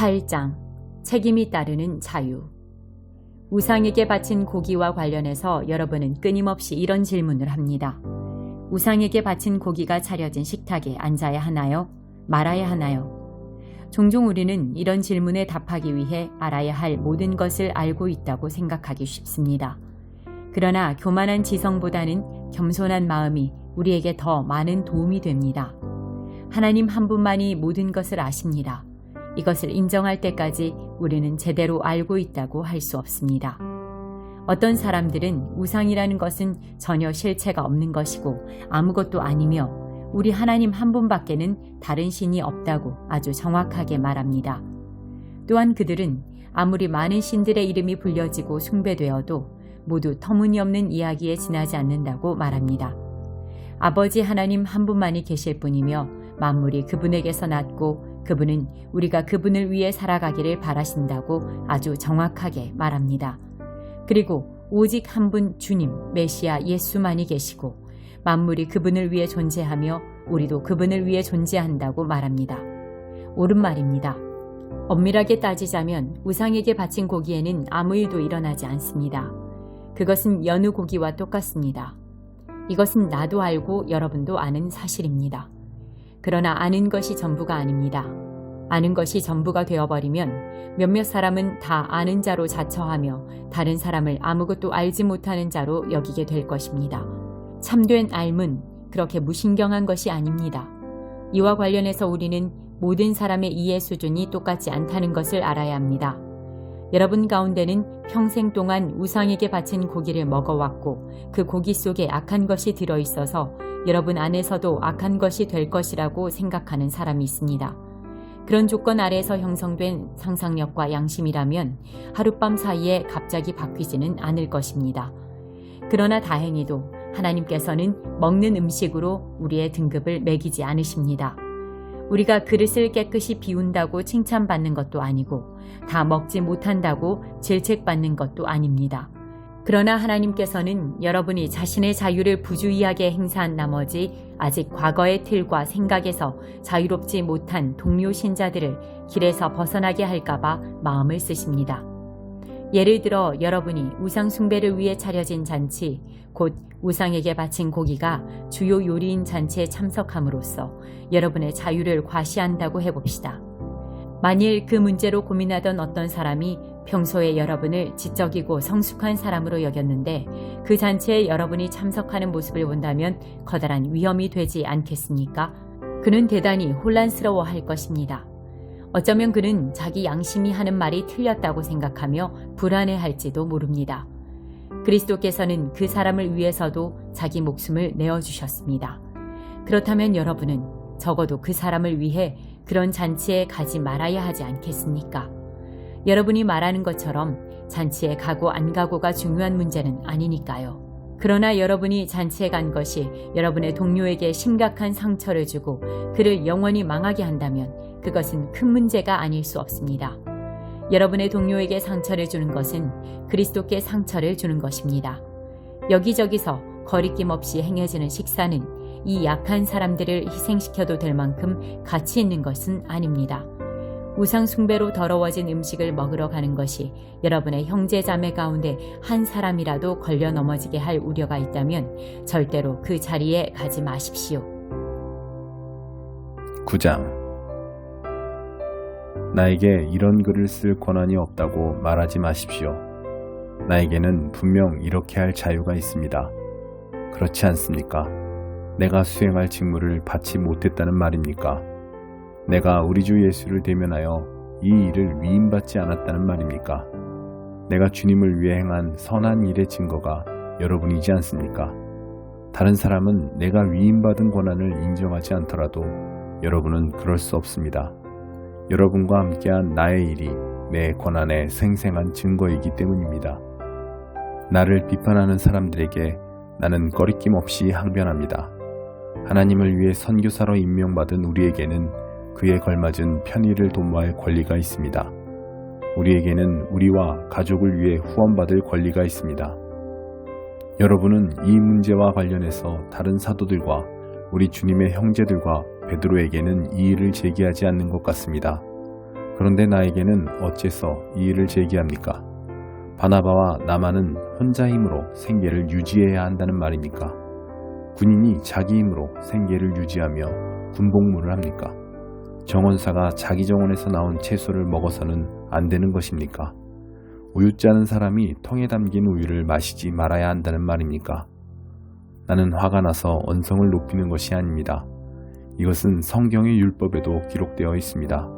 8장 책임이 따르는 자유 우상에게 바친 고기와 관련해서 여러분은 끊임없이 이런 질문을 합니다. 우상에게 바친 고기가 차려진 식탁에 앉아야 하나요? 말아야 하나요? 종종 우리는 이런 질문에 답하기 위해 알아야 할 모든 것을 알고 있다고 생각하기 쉽습니다. 그러나 교만한 지성보다는 겸손한 마음이 우리에게 더 많은 도움이 됩니다. 하나님 한 분만이 모든 것을 아십니다. 이것을 인정할 때까지 우리는 제대로 알고 있다고 할 수 없습니다. 어떤 사람들은 우상이라는 것은 전혀 실체가 없는 것이고 아무것도 아니며 우리 하나님 한 분밖에는 다른 신이 없다고 아주 정확하게 말합니다. 또한 그들은 아무리 많은 신들의 이름이 불려지고 숭배되어도 모두 터무니없는 이야기에 지나지 않는다고 말합니다. 아버지 하나님 한 분만이 계실 뿐이며 만물이 그분에게서 났고 그분은 우리가 그분을 위해 살아가기를 바라신다고 아주 정확하게 말합니다. 그리고 오직 한 분 주님 메시아 예수만이 계시고 만물이 그분을 위해 존재하며 우리도 그분을 위해 존재한다고 말합니다. 옳은 말입니다. 엄밀하게 따지자면 우상에게 바친 고기에는 아무 일도 일어나지 않습니다. 그것은 여느 고기와 똑같습니다. 이것은 나도 알고 여러분도 아는 사실입니다. 그러나 아는 것이 전부가 아닙니다. 아는 것이 전부가 되어버리면 몇몇 사람은 다 아는 자로 자처하며 다른 사람을 아무것도 알지 못하는 자로 여기게 될 것입니다. 참된 알문, 그렇게 무신경한 것이 아닙니다. 이와 관련해서 우리는 모든 사람의 이해 수준이 똑같지 않다는 것을 알아야 합니다. 여러분 가운데는 평생 동안 우상에게 바친 고기를 먹어왔고 그 고기 속에 악한 것이 들어있어서 여러분 안에서도 악한 것이 될 것이라고 생각하는 사람이 있습니다. 그런 조건 아래에서 형성된 상상력과 양심이라면 하룻밤 사이에 갑자기 바뀌지는 않을 것입니다. 그러나 다행히도 하나님께서는 먹는 음식으로 우리의 등급을 매기지 않으십니다. 우리가 그릇을 깨끗이 비운다고 칭찬받는 것도 아니고 다 먹지 못한다고 질책받는 것도 아닙니다. 그러나 하나님께서는 여러분이 자신의 자유를 부주의하게 행사한 나머지 아직 과거의 틀과 생각에서 자유롭지 못한 동료 신자들을 길에서 벗어나게 할까봐 마음을 쓰십니다. 예를 들어 여러분이 우상숭배를 위해 차려진 잔치, 곧 우상에게 바친 고기가 주요 요리인 잔치에 참석함으로써 여러분의 자유를 과시한다고 해봅시다. 만일 그 문제로 고민하던 어떤 사람이 평소에 여러분을 지적이고 성숙한 사람으로 여겼는데 그 잔치에 여러분이 참석하는 모습을 본다면 커다란 위험이 되지 않겠습니까? 그는 대단히 혼란스러워 할 것입니다. 어쩌면 그는 자기 양심이 하는 말이 틀렸다고 생각하며 불안해 할지도 모릅니다. 그리스도께서는 그 사람을 위해서도 자기 목숨을 내어주셨습니다. 그렇다면 여러분은 적어도 그 사람을 위해 그런 잔치에 가지 말아야 하지 않겠습니까? 여러분이 말하는 것처럼 잔치에 가고 안 가고가 중요한 문제는 아니니까요. 그러나 여러분이 잔치에 간 것이 여러분의 동료에게 심각한 상처를 주고 그를 영원히 망하게 한다면 그것은 큰 문제가 아닐 수 없습니다. 여러분의 동료에게 상처를 주는 것은 그리스도께 상처를 주는 것입니다. 여기저기서 거리낌 없이 행해지는 식사는 이 약한 사람들을 희생시켜도 될 만큼 가치 있는 것은 아닙니다. 우상숭배로 더러워진 음식을 먹으러 가는 것이 여러분의 형제 자매 가운데 한 사람이라도 걸려 넘어지게 할 우려가 있다면 절대로 그 자리에 가지 마십시오. 9장 나에게 이런 글을 쓸 권한이 없다고 말하지 마십시오. 나에게는 분명 이렇게 할 자유가 있습니다. 그렇지 않습니까? 내가 수행할 직무를 받지 못했다는 말입니까? 내가 우리 주 예수를 대면하여 이 일을 위임받지 않았다는 말입니까? 내가 주님을 위해 행한 선한 일의 증거가 여러분이지 않습니까? 다른 사람은 내가 위임받은 권한을 인정하지 않더라도 여러분은 그럴 수 없습니다. 여러분과 함께한 나의 일이 내 권한의 생생한 증거이기 때문입니다. 나를 비판하는 사람들에게 나는 꺼리낌 없이 항변합니다. 하나님을 위해 선교사로 임명받은 우리에게는 그에 걸맞은 편의를 도모할 권리가 있습니다. 우리에게는 우리와 가족을 위해 후원받을 권리가 있습니다. 여러분은 이 문제와 관련해서 다른 사도들과 우리 주님의 형제들과 베드로에게는 이 일을 제기하지 않는 것 같습니다. 그런데 나에게는 어째서 이 일을 제기합니까? 바나바와 나만은 혼자 힘으로 생계를 유지해야 한다는 말입니까? 군인이 자기 힘으로 생계를 유지하며 군복무를 합니까? 정원사가 자기 정원에서 나온 채소를 먹어서는 안 되는 것입니까? 우유 짜는 사람이 통에 담긴 우유를 마시지 말아야 한다는 말입니까? 나는 화가 나서 언성을 높이는 것이 아닙니다. 이것은 성경의 율법에도 기록되어 있습니다.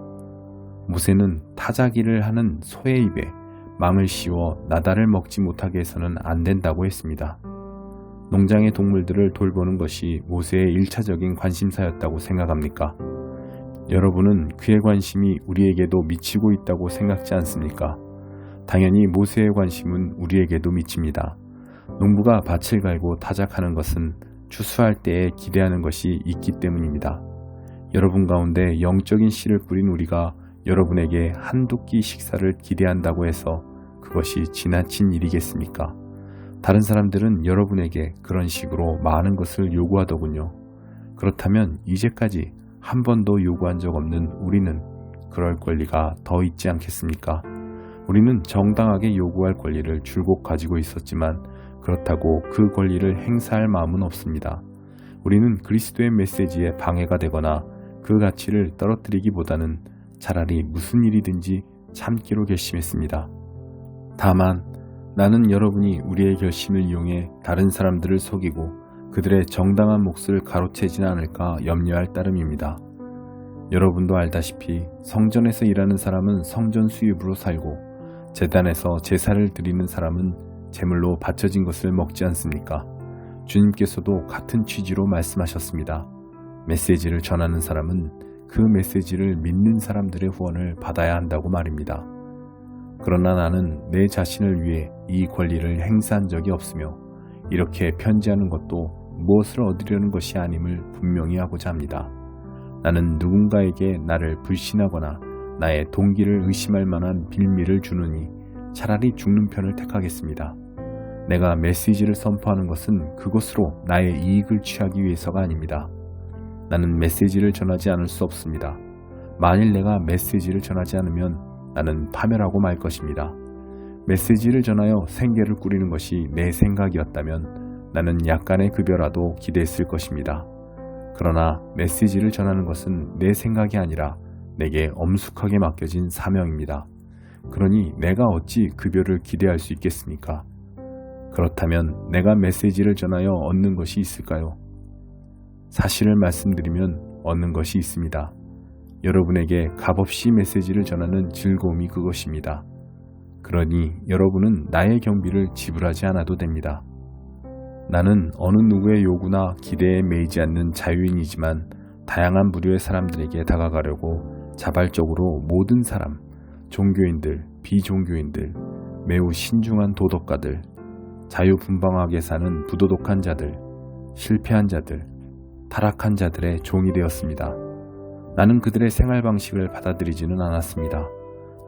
모세는 타자기를 하는 소의 입에 망을 씌워 나다를 먹지 못하게 해서는 안 된다고 했습니다. 농장의 동물들을 돌보는 것이 모세의 일차적인 관심사였다고 생각합니까? 여러분은 그의 관심이 우리에게도 미치고 있다고 생각지 않습니까? 당연히 모세의 관심은 우리에게도 미칩니다. 농부가 밭을 갈고 타작하는 것은 추수할 때에 기대하는 것이 있기 때문입니다. 여러분 가운데 영적인 씨를 뿌린 우리가 여러분에게 한두 끼 식사를 기대한다고 해서 그것이 지나친 일이겠습니까? 다른 사람들은 여러분에게 그런 식으로 많은 것을 요구하더군요. 그렇다면 이제까지 한 번도 요구한 적 없는 우리는 그럴 권리가 더 있지 않겠습니까? 우리는 정당하게 요구할 권리를 줄곧 가지고 있었지만 그렇다고 그 권리를 행사할 마음은 없습니다. 우리는 그리스도의 메시지에 방해가 되거나 그 가치를 떨어뜨리기보다는 차라리 무슨 일이든지 참기로 결심했습니다. 다만 나는 여러분이 우리의 결심을 이용해 다른 사람들을 속이고 그들의 정당한 몫을 가로채지는 않을까 염려할 따름입니다. 여러분도 알다시피 성전에서 일하는 사람은 성전 수입으로 살고 재단에서 제사를 드리는 사람은 제물로 바쳐진 것을 먹지 않습니까? 주님께서도 같은 취지로 말씀하셨습니다. 메시지를 전하는 사람은 그 메시지를 믿는 사람들의 후원을 받아야 한다고 말입니다. 그러나 나는 내 자신을 위해 이 권리를 행사한 적이 없으며 이렇게 편지하는 것도 무엇을 얻으려는 것이 아님을 분명히 하고자 합니다. 나는 누군가에게 나를 불신하거나 나의 동기를 의심할 만한 빌미를 주느니 차라리 죽는 편을 택하겠습니다. 내가 메시지를 선포하는 것은 그것으로 나의 이익을 취하기 위해서가 아닙니다. 나는 메시지를 전하지 않을 수 없습니다. 만일 내가 메시지를 전하지 않으면 나는 파멸하고 말 것입니다. 메시지를 전하여 생계를 꾸리는 것이 내 생각이었다면 나는 약간의 급여라도 기대했을 것입니다. 그러나 메시지를 전하는 것은 내 생각이 아니라 내게 엄숙하게 맡겨진 사명입니다. 그러니 내가 어찌 급여를 기대할 수 있겠습니까? 그렇다면 내가 메시지를 전하여 얻는 것이 있을까요? 사실을 말씀드리면 얻는 것이 있습니다. 여러분에게 값없이 메시지를 전하는 즐거움이 그것입니다. 그러니 여러분은 나의 경비를 지불하지 않아도 됩니다. 나는 어느 누구의 요구나 기대에 매이지 않는 자유인이지만 다양한 부류의 사람들에게 다가가려고 자발적으로 모든 사람, 종교인들, 비종교인들, 매우 신중한 도덕가들, 자유분방하게 사는 부도덕한 자들, 실패한 자들, 타락한 자들의 종이 되었습니다. 나는 그들의 생활 방식을 받아들이지는 않았습니다.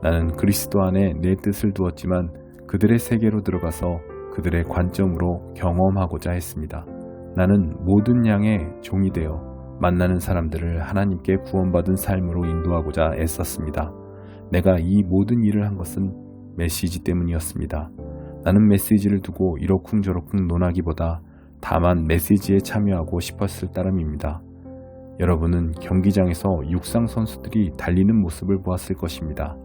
나는 그리스도 안에 내 뜻을 두었지만 그들의 세계로 들어가서 그들의 관점으로 경험하고자 했습니다. 나는 모든 양의 종이 되어 만나는 사람들을 하나님께 구원받은 삶으로 인도하고자 애썼습니다. 내가 이 모든 일을 한 것은 메시지 때문이었습니다. 나는 메시지를 두고 이러쿵저러쿵 논하기보다 다만 메시지에 참여하고 싶었을 따름입니다. 여러분은 경기장에서 육상 선수들이 달리는 모습을 보았을 것입니다.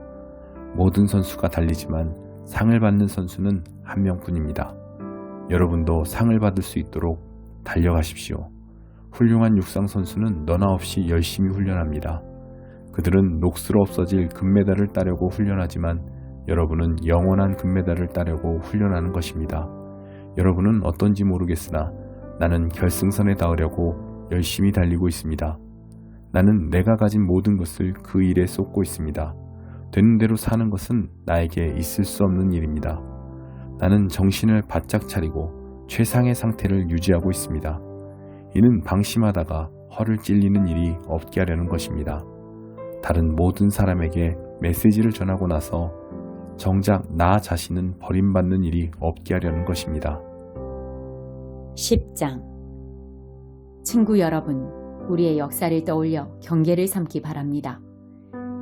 모든 선수가 달리지만 상을 받는 선수는 한 명뿐입니다. 여러분도 상을 받을 수 있도록 달려가십시오. 훌륭한 육상 선수는 너나 없이 열심히 훈련합니다. 그들은 녹슬어 없어질 금메달을 따려고 훈련하지만 여러분은 영원한 금메달을 따려고 훈련하는 것입니다. 여러분은 어떤지 모르겠으나 나는 결승선에 닿으려고 열심히 달리고 있습니다. 나는 내가 가진 모든 것을 그 일에 쏟고 있습니다. 되는 대로 사는 것은 나에게 있을 수 없는 일입니다. 나는 정신을 바짝 차리고 최상의 상태를 유지하고 있습니다. 이는 방심하다가 허를 찔리는 일이 없게 하려는 것입니다. 다른 모든 사람에게 메시지를 전하고 나서 정작 나 자신은 버림받는 일이 없게 하려는 것입니다. 10장 친구 여러분, 우리의 역사를 떠올려 경계를 삼기 바랍니다.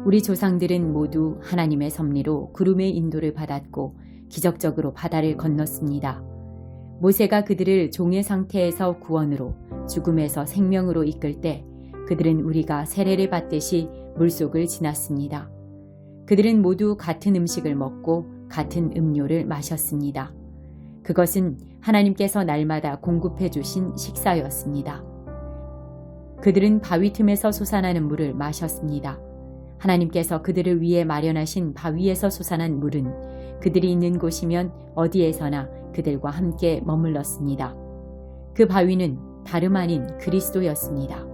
우리 조상들은 모두 하나님의 섭리로 구름의 인도를 받았고 기적적으로 바다를 건넜습니다. 모세가 그들을 종의 상태에서 구원으로 죽음에서 생명으로 이끌 때 그들은 우리가 세례를 받듯이 물속을 지났습니다. 그들은 모두 같은 음식을 먹고 같은 음료를 마셨습니다. 그것은 하나님께서 날마다 공급해 주신 식사였습니다. 그들은 바위 틈에서 솟아나는 물을 마셨습니다. 하나님께서 그들을 위해 마련하신 바위에서 솟아난 물은 그들이 있는 곳이면 어디에서나 그들과 함께 머물렀습니다. 그 바위는 다름 아닌 그리스도였습니다.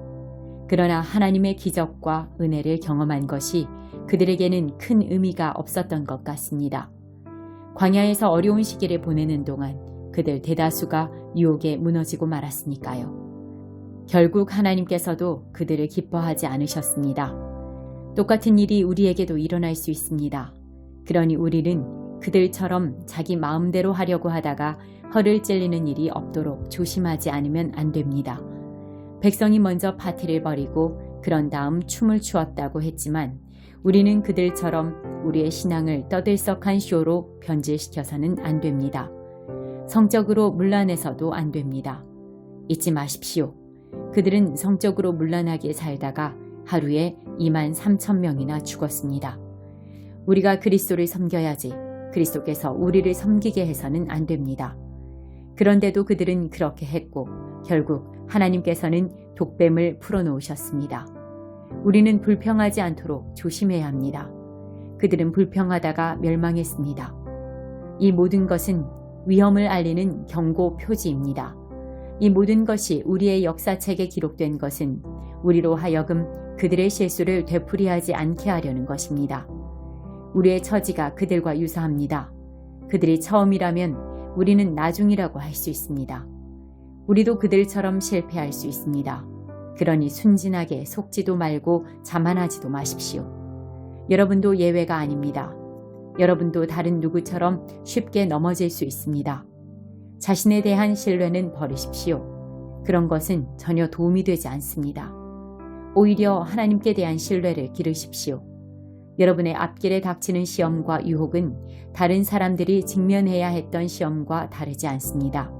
그러나 하나님의 기적과 은혜를 경험한 것이 그들에게는 큰 의미가 없었던 것 같습니다. 광야에서 어려운 시기를 보내는 동안 그들 대다수가 유혹에 무너지고 말았으니까요. 결국 하나님께서도 그들을 기뻐하지 않으셨습니다. 똑같은 일이 우리에게도 일어날 수 있습니다. 그러니 우리는 그들처럼 자기 마음대로 하려고 하다가 허를 찔리는 일이 없도록 조심하지 않으면 안 됩니다. 백성이 먼저 파티를 벌이고 그런 다음 춤을 추었다고 했지만 우리는 그들처럼 우리의 신앙을 떠들썩한 쇼로 변질시켜서는 안 됩니다. 성적으로 문란해서도 안 됩니다. 잊지 마십시오. 그들은 성적으로 문란하게 살다가 하루에 2만 3천 명이나 죽었습니다. 우리가 그리스도를 섬겨야지 그리스도께서 우리를 섬기게 해서는 안 됩니다. 그런데도 그들은 그렇게 했고 결국 하나님께서는 독뱀을 풀어놓으셨습니다. 우리는 불평하지 않도록 조심해야 합니다. 그들은 불평하다가 멸망했습니다. 이 모든 것은 위험을 알리는 경고 표지입니다. 이 모든 것이 우리의 역사책에 기록된 것은 우리로 하여금 그들의 실수를 되풀이하지 않게 하려는 것입니다. 우리의 처지가 그들과 유사합니다. 그들이 처음이라면 우리는 나중이라고 할 수 있습니다. 우리도 그들처럼 실패할 수 있습니다. 그러니 순진하게 속지도 말고 자만하지도 마십시오. 여러분도 예외가 아닙니다. 여러분도 다른 누구처럼 쉽게 넘어질 수 있습니다. 자신에 대한 신뢰는 버리십시오. 그런 것은 전혀 도움이 되지 않습니다. 오히려 하나님께 대한 신뢰를 기르십시오. 여러분의 앞길에 닥치는 시험과 유혹은 다른 사람들이 직면해야 했던 시험과 다르지 않습니다.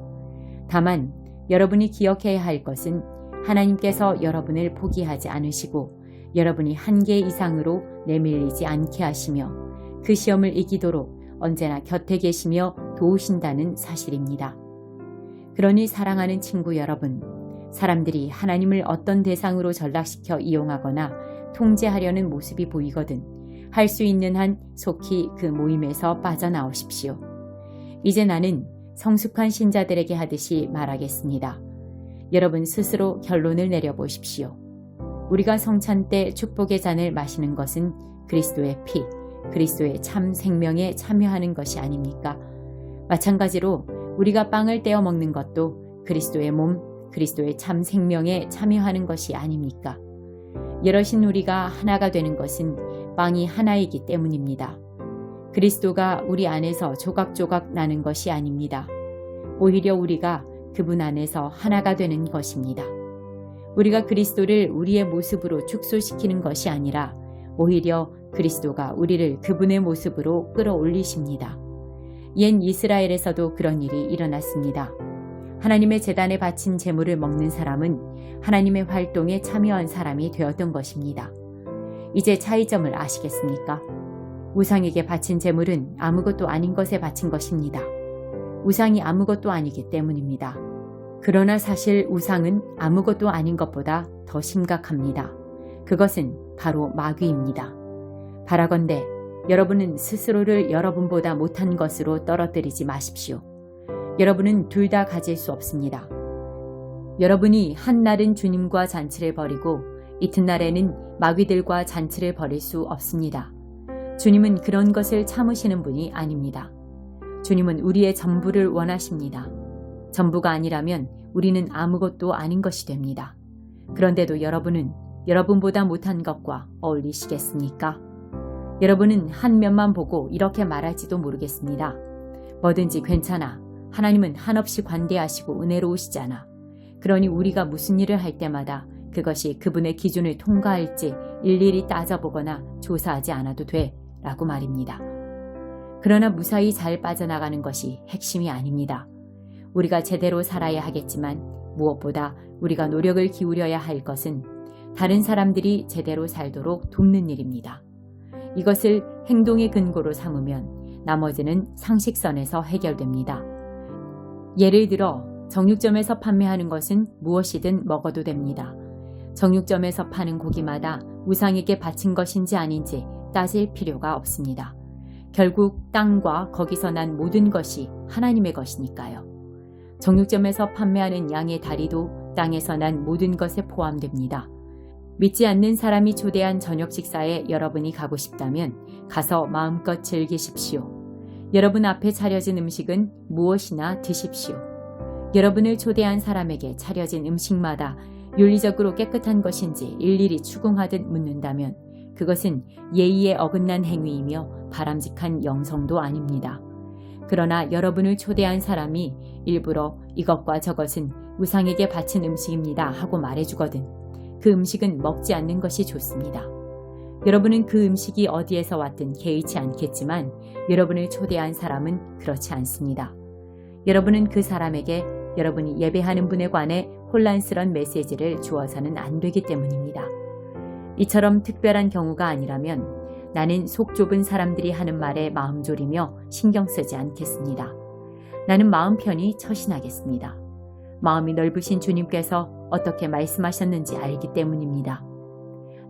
다만 여러분이 기억해야 할 것은 하나님께서 여러분을 포기하지 않으시고 여러분이 한계 이상으로 내밀리지 않게 하시며 그 시험을 이기도록 언제나 곁에 계시며 도우신다는 사실입니다. 그러니 사랑하는 친구 여러분, 사람들이 하나님을 어떤 대상으로 전락시켜 이용하거나 통제하려는 모습이 보이거든 할 수 있는 한 속히 그 모임에서 빠져나오십시오. 이제 나는 성숙한 신자들에게 하듯이 말하겠습니다. 여러분 스스로 결론을 내려보십시오. 우리가 성찬 때 축복의 잔을 마시는 것은 그리스도의 피, 그리스도의 참 생명에 참여하는 것이 아닙니까? 마찬가지로 우리가 빵을 떼어 먹는 것도 그리스도의 몸, 그리스도의 참 생명에 참여하는 것이 아닙니까? 여럿인 우리가 하나가 되는 것은 빵이 하나이기 때문입니다. 그리스도가 우리 안에서 조각조각 나는 것이 아닙니다. 오히려 우리가 그분 안에서 하나가 되는 것입니다. 우리가 그리스도를 우리의 모습으로 축소시키는 것이 아니라 오히려 그리스도가 우리를 그분의 모습으로 끌어올리십니다. 옛 이스라엘에서도 그런 일이 일어났습니다. 하나님의 재단에 바친 재물을 먹는 사람은 하나님의 활동에 참여한 사람이 되었던 것입니다. 이제 차이점을 아시겠습니까? 우상에게 바친 재물은 아무것도 아닌 것에 바친 것입니다. 우상이 아무것도 아니기 때문입니다. 그러나 사실 우상은 아무것도 아닌 것보다 더 심각합니다. 그것은 바로 마귀입니다. 바라건대 여러분은 스스로를 여러분보다 못한 것으로 떨어뜨리지 마십시오. 여러분은 둘 다 가질 수 없습니다. 여러분이 한날은 주님과 잔치를 벌이고 이튿날에는 마귀들과 잔치를 벌일 수 없습니다. 주님은 그런 것을 참으시는 분이 아닙니다. 주님은 우리의 전부를 원하십니다. 전부가 아니라면 우리는 아무것도 아닌 것이 됩니다. 그런데도 여러분은 여러분보다 못한 것과 어울리시겠습니까? 여러분은 한 면만 보고 이렇게 말할지도 모르겠습니다. 뭐든지 괜찮아. 하나님은 한없이 관대하시고 은혜로우시잖아. 그러니 우리가 무슨 일을 할 때마다 그것이 그분의 기준을 통과할지 일일이 따져보거나 조사하지 않아도 돼 라고 말입니다. 그러나 무사히 잘 빠져나가는 것이 핵심이 아닙니다. 우리가 제대로 살아야 하겠지만 무엇보다 우리가 노력을 기울여야 할 것은 다른 사람들이 제대로 살도록 돕는 일입니다. 이것을 행동의 근거로 삼으면 나머지는 상식선에서 해결됩니다. 예를 들어 정육점에서 판매하는 것은 무엇이든 먹어도 됩니다. 정육점에서 파는 고기마다 우상에게 바친 것인지 아닌지 따질 필요가 없습니다. 결국 땅과 거기서 난 모든 것이 하나님의 것이니까요. 정육점에서 판매하는 양의 다리도 땅에서 난 모든 것에 포함됩니다. 믿지 않는 사람이 초대한 저녁 식사에 여러분이 가고 싶다면 가서 마음껏 즐기십시오. 여러분 앞에 차려진 음식은 무엇이나 드십시오. 여러분을 초대한 사람에게 차려진 음식마다 윤리적으로 깨끗한 것인지 일일이 추궁하듯 묻는다면 그것은 예의에 어긋난 행위이며 바람직한 영성도 아닙니다. 그러나 여러분을 초대한 사람이 일부러 이것과 저것은 우상에게 바친 음식입니다 하고 말해주거든 그 음식은 먹지 않는 것이 좋습니다. 여러분은 그 음식이 어디에서 왔든 개의치 않겠지만 여러분을 초대한 사람은 그렇지 않습니다. 여러분은 그 사람에게 여러분이 예배하는 분에 관해 혼란스런 메시지를 주어서는 안 되기 때문입니다. 이처럼 특별한 경우가 아니라면 나는 속 좁은 사람들이 하는 말에 마음 졸이며 신경 쓰지 않겠습니다. 나는 마음 편히 처신하겠습니다. 마음이 넓으신 주님께서 어떻게 말씀하셨는지 알기 때문입니다.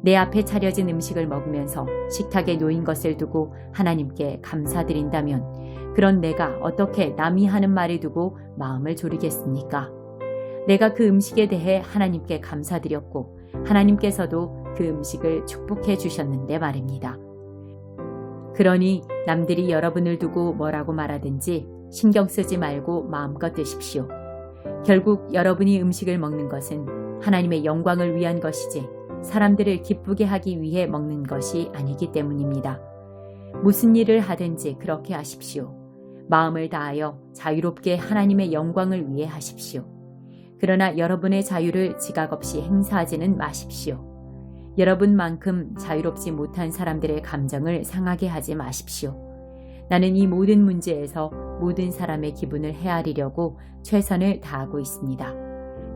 내 앞에 차려진 음식을 먹으면서 식탁에 놓인 것을 두고 하나님께 감사드린다면 그런 내가 어떻게 남이 하는 말을 두고 마음을 졸이겠습니까? 내가 그 음식에 대해 하나님께 감사드렸고 하나님께서도 그 음식을 축복해 주셨는데 말입니다. 그러니 남들이 여러분을 두고 뭐라고 말하든지 신경 쓰지 말고 마음껏 드십시오. 결국 여러분이 음식을 먹는 것은 하나님의 영광을 위한 것이지 사람들을 기쁘게 하기 위해 먹는 것이 아니기 때문입니다. 무슨 일을 하든지 그렇게 하십시오. 마음을 다하여 자유롭게 하나님의 영광을 위해 하십시오. 그러나 여러분의 자유를 지각 없이 행사하지는 마십시오. 여러분만큼 자유롭지 못한 사람들의 감정을 상하게 하지 마십시오. 나는 이 모든 문제에서 모든 사람의 기분을 헤아리려고 최선을 다하고 있습니다.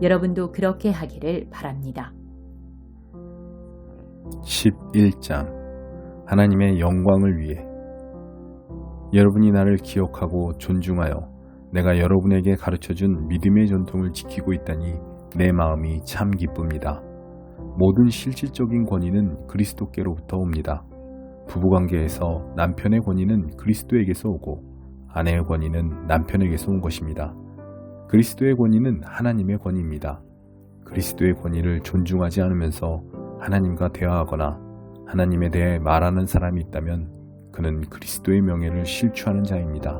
여러분도 그렇게 하기를 바랍니다. 11장 하나님의 영광을 위해 여러분이 나를 기억하고 존중하여 내가 여러분에게 가르쳐 준 믿음의 전통을 지키고 있다니 내 마음이 참 기쁩니다. 모든 실질적인 권위는 그리스도께로부터 옵니다. 부부관계에서 남편의 권위는 그리스도에게서 오고 아내의 권위는 남편에게서 온 것입니다. 그리스도의 권위는 하나님의 권위입니다. 그리스도의 권위를 존중하지 않으면서 하나님과 대화하거나 하나님에 대해 말하는 사람이 있다면 그는 그리스도의 명예를 실추하는 자입니다.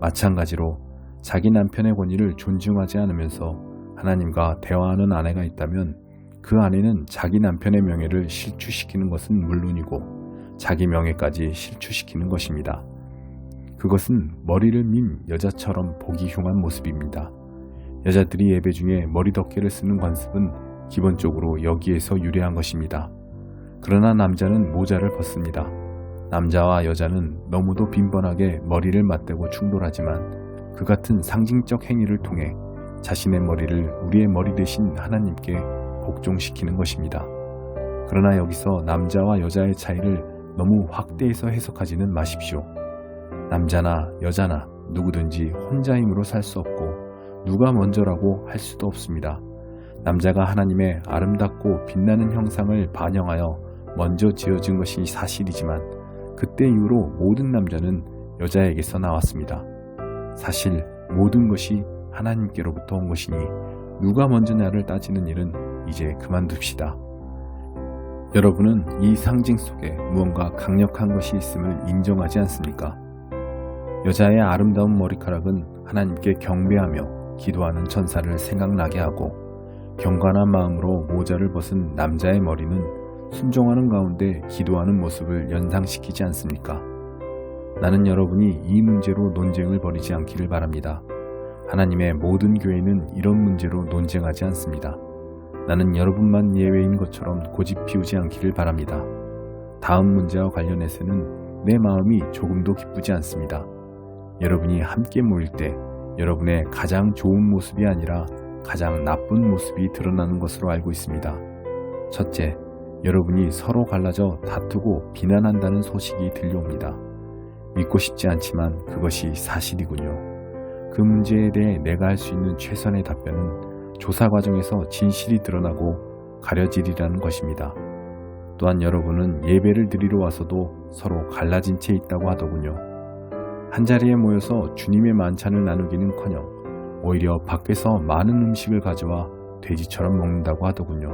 마찬가지로 자기 남편의 권위를 존중하지 않으면서 하나님과 대화하는 아내가 있다면 그 아내는 자기 남편의 명예를 실추시키는 것은 물론이고 자기 명예까지 실추시키는 것입니다. 그것은 머리를 민 여자처럼 보기 흉한 모습입니다. 여자들이 예배 중에 머리 덮개를 쓰는 관습은 기본적으로 여기에서 유래한 것입니다. 그러나 남자는 모자를 벗습니다. 남자와 여자는 너무도 빈번하게 머리를 맞대고 충돌하지만 그 같은 상징적 행위를 통해 자신의 머리를 우리의 머리 대신 하나님께 복종시키는 것입니다. 그러나 여기서 남자와 여자의 차이를 너무 확대해서 해석하지는 마십시오. 남자나 여자나 누구든지 혼자 힘으로 살 수 없고 누가 먼저라고 할 수도 없습니다. 남자가 하나님의 아름답고 빛나는 형상을 반영하여 먼저 지어진 것이 사실이지만 그때 이후로 모든 남자는 여자에게서 나왔습니다. 사실 모든 것이 하나님께로부터 온 것이니 누가 먼저냐를 따지는 일은 이제 그만둡시다. 여러분은 이 상징 속에 무언가 강력한 것이 있음을 인정하지 않습니까? 여자의 아름다운 머리카락은 하나님께 경배하며 기도하는 천사를 생각나게 하고 경건한 마음으로 모자를 벗은 남자의 머리는 순종하는 가운데 기도하는 모습을 연상시키지 않습니까? 나는 여러분이 이 문제로 논쟁을 벌이지 않기를 바랍니다. 하나님의 모든 교회는 이런 문제로 논쟁하지 않습니다. 나는 여러분만 예외인 것처럼 고집 피우지 않기를 바랍니다. 다음 문제와 관련해서는 내 마음이 조금도 기쁘지 않습니다. 여러분이 함께 모일 때 여러분의 가장 좋은 모습이 아니라 가장 나쁜 모습이 드러나는 것으로 알고 있습니다. 첫째, 여러분이 서로 갈라져 다투고 비난한다는 소식이 들려옵니다. 믿고 싶지 않지만 그것이 사실이군요. 그 문제에 대해 내가 할 수 있는 최선의 답변은 조사 과정에서 진실이 드러나고 가려지리라는 것입니다. 또한 여러분은 예배를 드리러 와서도 서로 갈라진 채 있다고 하더군요. 한 자리에 모여서 주님의 만찬을 나누기는 커녕 오히려 밖에서 많은 음식을 가져와 돼지처럼 먹는다고 하더군요.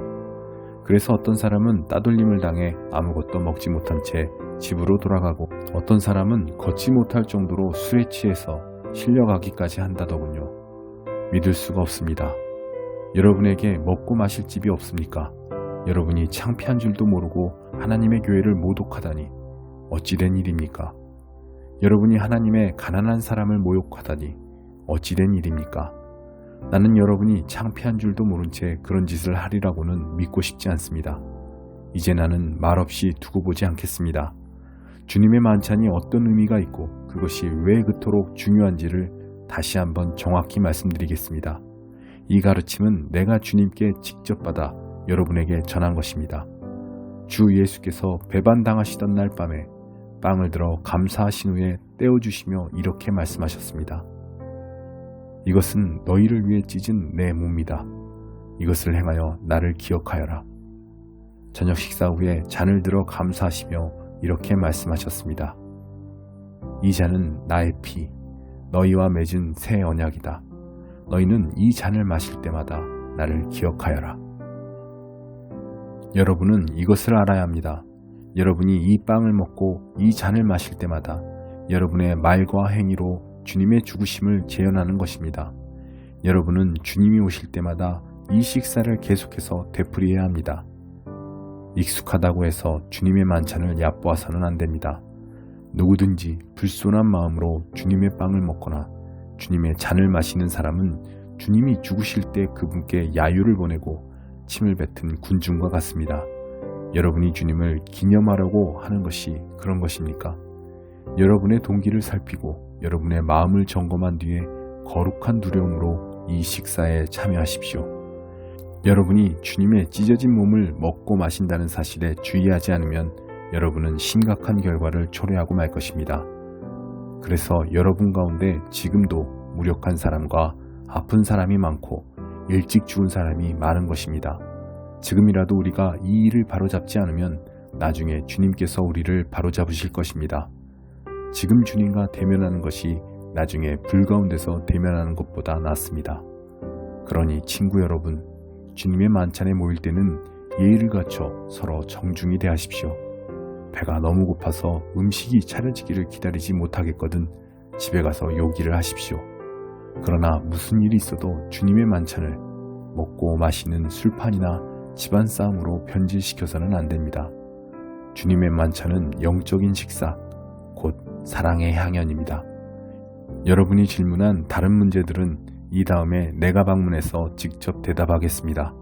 그래서 어떤 사람은 따돌림을 당해 아무것도 먹지 못한 채 집으로 돌아가고 어떤 사람은 걷지 못할 정도로 술에 취해서 실려가기까지 한다더군요. 믿을 수가 없습니다. 여러분에게 먹고 마실 집이 없습니까? 여러분이 창피한 줄도 모르고 하나님의 교회를 모독하다니 어찌된 일입니까? 여러분이 하나님의 가난한 사람을 모욕하다니 어찌된 일입니까? 나는 여러분이 창피한 줄도 모른 채 그런 짓을 하리라고는 믿고 싶지 않습니다. 이제 나는 말없이 두고 보지 않겠습니다. 주님의 만찬이 어떤 의미가 있고 그것이 왜 그토록 중요한지를 다시 한번 정확히 말씀드리겠습니다. 이 가르침은 내가 주님께 직접 받아 여러분에게 전한 것입니다. 주 예수께서 배반당하시던 날 밤에 빵을 들어 감사하신 후에 떼어주시며 이렇게 말씀하셨습니다. 이것은 너희를 위해 찢은 내 몸이다. 이것을 행하여 나를 기억하여라. 저녁 식사 후에 잔을 들어 감사하시며 이렇게 말씀하셨습니다. 이 잔은 나의 피, 너희와 맺은 새 언약이다. 너희는 이 잔을 마실 때마다 나를 기억하여라. 여러분은 이것을 알아야 합니다. 여러분이 이 빵을 먹고 이 잔을 마실 때마다 여러분의 말과 행위로 주님의 죽으심을 재현하는 것입니다. 여러분은 주님이 오실 때마다 이 식사를 계속해서 되풀이해야 합니다. 익숙하다고 해서 주님의 만찬을 얕보아서는 안 됩니다. 누구든지 불손한 마음으로 주님의 빵을 먹거나 주님의 잔을 마시는 사람은 주님이 죽으실 때 그분께 야유를 보내고 침을 뱉은 군중과 같습니다. 여러분이 주님을 기념하려고 하는 것이 그런 것입니까? 여러분의 동기를 살피고 여러분의 마음을 점검한 뒤에 거룩한 두려움으로 이 식사에 참여하십시오. 여러분이 주님의 찢어진 몸을 먹고 마신다는 사실에 주의하지 않으면 여러분은 심각한 결과를 초래하고 말 것입니다. 그래서 여러분 가운데 지금도 무력한 사람과 아픈 사람이 많고 일찍 죽은 사람이 많은 것입니다. 지금이라도 우리가 이 일을 바로잡지 않으면 나중에 주님께서 우리를 바로잡으실 것입니다. 지금 주님과 대면하는 것이 나중에 불 가운데서 대면하는 것보다 낫습니다. 그러니 친구 여러분, 주님의 만찬에 모일 때는 예의를 갖춰 서로 정중히 대하십시오. 배가 너무 고파서 음식이 차려지기를 기다리지 못하겠거든 집에 가서 요기를 하십시오. 그러나 무슨 일이 있어도 주님의 만찬을 먹고 마시는 술판이나 집안 싸움으로 변질시켜서는 안 됩니다. 주님의 만찬은 영적인 식사, 곧 사랑의 향연입니다. 여러분이 질문한 다른 문제들은 이 다음에 내가 방문해서 직접 대답하겠습니다.